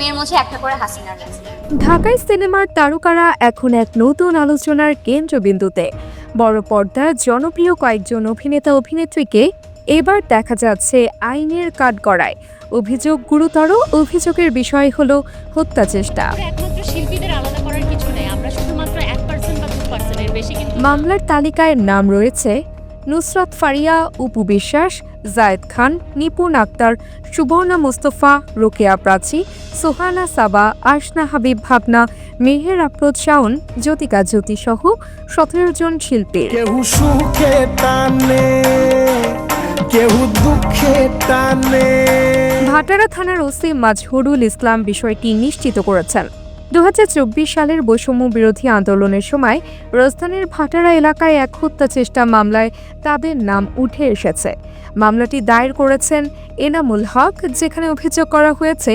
মেয়ের মধ্যে একটা করে হাসিনার আছে। ঢাকায় সিনেমার তারকারা এখন এক নতুন আলোচনার কেন্দ্রবিন্দুতে। বড় পর্দার জনপ্রিয় কয়েকজন অভিনেতা অভিনেত্রীকে এবার দেখা যাচ্ছে আইনের কাঠগড়ায়। অভিযোগ গুরুতর অভিযোগের বিষয় হলো হত্যা চেষ্টা। একমাত্র শিল্পীদের আলাদা করার কিছু আমরা শুধুমাত্র এক পার্সেন্ট বা দু পার্সেন্টের বেশি কিন্তু মামলার তালিকায় নাম রয়েছে নুসরাত ফারিয়া উপু বিশ্বাস জায়েদ খান নিপুণ আক্তার সুবর্ণা মুস্তফা রোকেয়া প্রাচী সোহানা সাবা আশনা হাবিব ভাবনা মেহের আফরোজ শাওন জ্যোতিকা জ্যোতি সহ সতেরো জন শিল্পীর। দুঃখে টানে। ভাটারা থানার ওসি মাজহুরুল ইসলাম বিষয়টি নিশ্চিত করেছেন। দু হাজার চব্বিশ সালের বৈষম্য বিরোধী আন্দোলনের সময় রাজধানীর ভাটারা এলাকায় এক হত্যা চেষ্টা মামলায় তাদের নাম উঠে এসেছে। মামলাটি দায়ের করেছেন এনামুল হক যেখানে অভিযোগ করা হয়েছে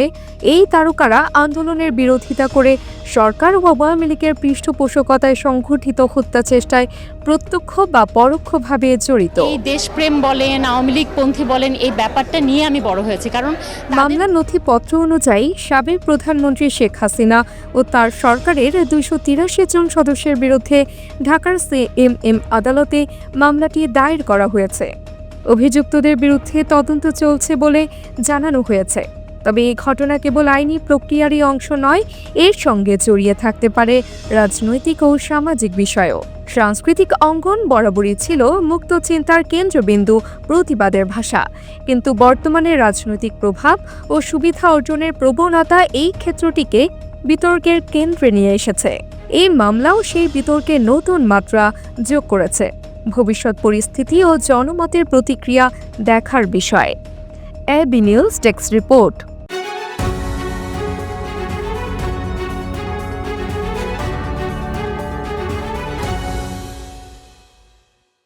এই তারকারা আন্দোলনের বিরোধিতা করে সরকার ও আওয়ামী লীগের পৃষ্ঠপোষকতায় সংঘটিত হত্যা চেষ্টায় প্রত্যক্ষ বা পরোক্ষভাবে জড়িত। এই দেশপ্রেম বলেন আওয়ামী লীগ পন্থী বলেন এই ব্যাপারটা নিয়ে আমি বড় হয়েছি কারণ মামলার নথিপত্র অনুযায়ী সাবেক প্রধানমন্ত্রী শেখ হাসিনা ও তার সরকারের দুইশো তিরাশি জন সদস্যের বিরুদ্ধে ঢাকার সিএমএম আদালতে মামলাটি দায়ের করা হয়েছে। অভিযুক্তদের বিরুদ্ধে তদন্ত চলছে বলে জানানো হয়েছে। তবে এই ঘটনা কেবল আইনি প্রক্রিয়ারই অংশ নয়, এর সঙ্গে জড়িয়ে থাকতে পারে রাজনৈতিক ও সামাজিক বিষয়ও। সাংস্কৃতিক অঙ্গন বরাবরই ছিল মুক্ত চিন্তার কেন্দ্রবিন্দু প্রতিবাদের ভাষা। কিন্তু বর্তমানে রাজনৈতিক প্রভাব ও সুবিধা অর্জনের প্রবণতা এই ক্ষেত্রটিকে বিতর্কের কেন্দ্রে নিয়ে এসেছে। এই মামলাও সেই বিতর্কে নতুন মাত্রা যোগ করেছে। ভবিষ্যৎ পরিস্থিতি ও জনমতের প্রতিক্রিয়া দেখার বিষয়। AB news desk report.